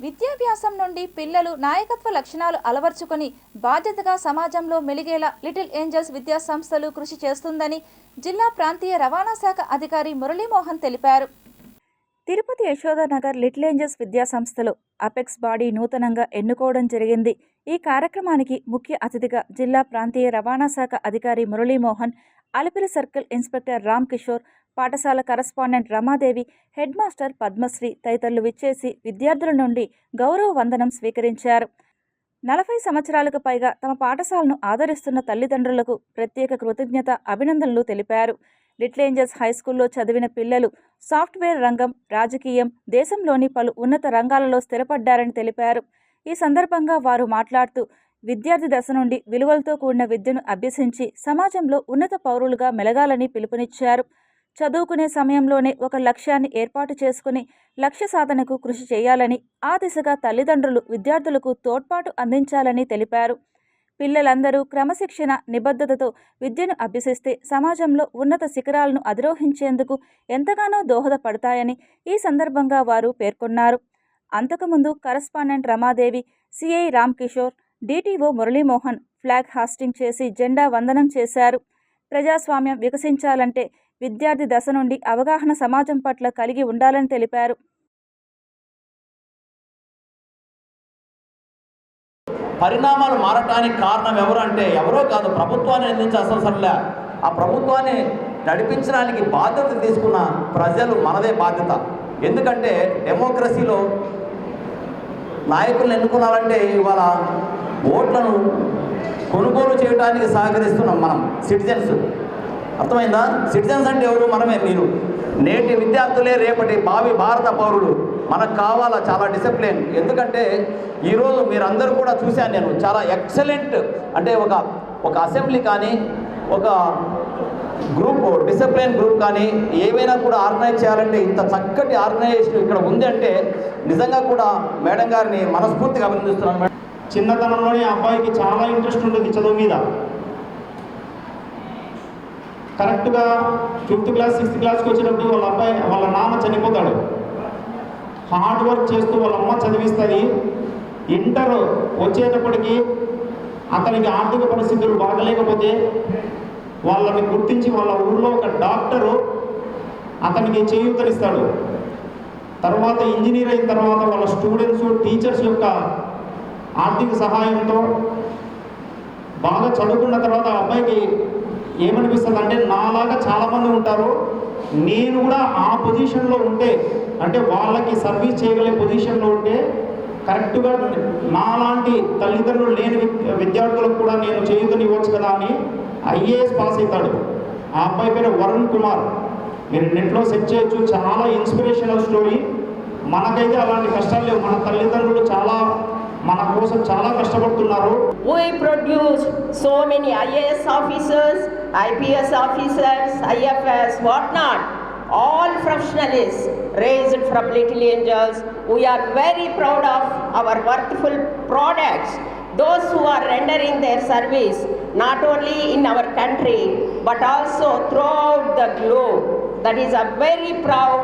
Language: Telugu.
విద్యాభ్యాసం నుండి పిల్లలు నాయకత్వ లక్షణాలు అలవర్చుకొని బాధ్యతగా సమాజంలో మెలిగేలా లిటిల్ ఏంజల్స్ విద్యా సంస్థలు కృషి చేస్తుందని జిల్లా ప్రాంతీయ రవాణా శాఖ అధికారి మురళీమోహన్ తెలిపారు. తిరుపతి యశోదానగర్ లిటిల్ ఏంజల్స్ విద్యా సంస్థలు అపెక్స్ బాడీ నూతనంగా ఎన్నుకోవడం జరిగింది. ఈ కార్యక్రమానికి ముఖ్య అతిథిగా జిల్లా ప్రాంతీయ రవాణా శాఖ అధికారి మురళీమోహన్ అలిపిరి సర్కిల్ ఇన్స్పెక్టర్ రామ్ కిషోర్ పాఠశాల correspondent Ramadevi head master Padmasri తదితరులు విచ్చేసి విద్యార్థుల నుండి గౌరవ వందనం స్వీకరించారు. నలభై సంవత్సరాలకు పైగా తమ పాఠశాలను ఆదరిస్తున్న తల్లిదండ్రులకు ప్రత్యేక కృతజ్ఞత అభినందనలు తెలిపారు. లిటిల్ ఏంజల్స్ హై స్కూల్లో చదివిన పిల్లలు సాఫ్ట్వేర్ రంగం రాజకీయం దేశంలోని పలు ఉన్నత రంగాలలో స్థిరపడ్డారని తెలిపారు. ఈ సందర్భంగా వారు మాట్లాడుతూ విద్యార్థి దశ నుండి విలువలతో కూడిన విద్యను అభ్యసించి సమాజంలో ఉన్నత పౌరులుగా మెలగాలని పిలుపునిచ్చారు. చదువుకునే సమయంలోనే ఒక లక్ష్యాన్ని ఏర్పాటు చేసుకుని లక్ష్య సాధనకు కృషి చేయాలని ఆ దిశగా తల్లిదండ్రులు విద్యార్థులకు తోడ్పాటు అందించాలని తెలిపారు. పిల్లలందరూ క్రమశిక్షణ నిబద్ధతతో విద్యను అభ్యసిస్తే సమాజంలో ఉన్నత శిఖరాలను అధిరోహించేందుకు ఎంతగానో దోహదపడతాయని ఈ సందర్భంగా వారు పేర్కొన్నారు. అంతకుముందు correspondent Ramadevi CI Ram Kishore DTO Muralimohan flag hoisting చేసి జెండా వందనం చేశారు. ప్రజాస్వామ్యం వికసించాలంటే విద్యార్థి దశ నుండి అవగాహన సమాజం పట్ల కలిగి ఉండాలని తెలిపారు. పరిణామాలు మారటానికి కారణం ఎవరు అంటే ఎవరో కాదు ప్రభుత్వాన్ని నిందించాల్సిన సరిలే. ఆ ప్రభుత్వాన్ని నడిపించడానికి బాధ్యత తీసుకున్న ప్రజలు మనదే బాధ్యత. ఎందుకంటే డెమోక్రసీలో నాయకులను ఎన్నుకున్నారంటే ఇవాళ ఓట్లను కొనుగోలు చేయడానికి సహకరిస్తున్నాం మనం సిటిజన్స్ అర్థమైందా? సిటిజన్స్ అంటే ఎవరు? మనమే మీరు. నేటి విద్యార్థులే రేపటి భావి భారత పౌరులు. మనకు కావాలా చాలా డిసిప్లిన్ ఎందుకంటే ఈరోజు మీరందరూ కూడా చూశాను నేను చాలా ఎక్సలెంట్ అంటే ఒక ఒక అసెంబ్లీ కానీ ఒక గ్రూప్ డిసిప్లిన్ గ్రూప్ కానీ ఏవైనా కూడా ఆర్గనైజ్ చేయాలంటే ఇంత చక్కటి ఆర్గనైజేషన్ ఇక్కడ ఉంది అంటే నిజంగా కూడా మేడం గారిని మనస్ఫూర్తిగా అభినందిస్తున్నాను. మేడం చిన్నతనంలోనే ఆ అబ్బాయికి చాలా ఇంట్రెస్ట్ ఉంటుంది చదువు మీద. కరెక్ట్గా ఫిఫ్త్ క్లాస్ సిక్స్త్ క్లాస్కి వచ్చినప్పుడు వాళ్ళ అబ్బాయి వాళ్ళ నాన్న చనిపోతాడు. హార్డ్ వర్క్ చేస్తూ వాళ్ళ అమ్మ చదివిస్తుంది. ఇంటర్ వచ్చేటప్పటికి అతనికి ఆర్థిక పరిస్థితులు బాగలేకపోతే వాళ్ళని గుర్తించి వాళ్ళ ఊళ్ళో ఒక డాక్టరు అతనికి చేయూతనిస్తాడు. తర్వాత ఇంజనీర్ అయిన తర్వాత వాళ్ళ స్టూడెంట్స్ టీచర్స్ యొక్క ఆర్థిక సహాయంతో బాగా చదువుకున్న తర్వాత ఆ అబ్బాయికి ఏమనిపిస్తుంది అంటే నాలాగా చాలామంది ఉంటారు. నేను కూడా ఆ పొజిషన్లో ఉంటే అంటే వాళ్ళకి సర్వీస్ చేయగలిగే పొజిషన్లో ఉంటే కరెక్ట్గా నాలాంటి తల్లిదండ్రులు లేని విద్యార్థులకు కూడా నేను చేయుతని ఇవ్వచ్చు కదా అని ఐఏఎస్ పాస్ అవుతాడు. ఆ అబ్బాయి పేరు వరుణ్ కుమార్. మీరు నెట్లో సెర్చ్ చేయొచ్చు. చాలా ఇన్స్పిరేషనల్ స్టోరీ. మనకైతే అలాంటి కష్టాలు లేవు. మన తల్లిదండ్రులు చాలా కోసం చాలా కష్టపడుతున్నారు We produce so many IAS officers, IPS officers, IFS, whatnot. All professionals raised from Little Angels. We are very proud of our worthful products. Those who are rendering their service not only in our country but also throughout the globe. That is a very proud